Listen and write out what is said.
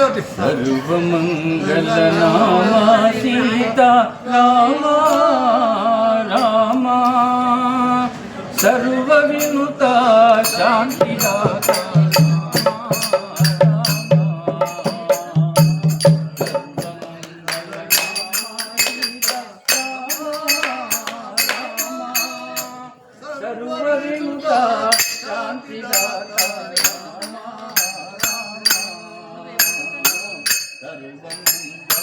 తోటి సర్వమంగళ నామ సీత రామ రామ సర్వ వినుత శాంతి సర్వ వినుత శాంతి సర్వం నీకు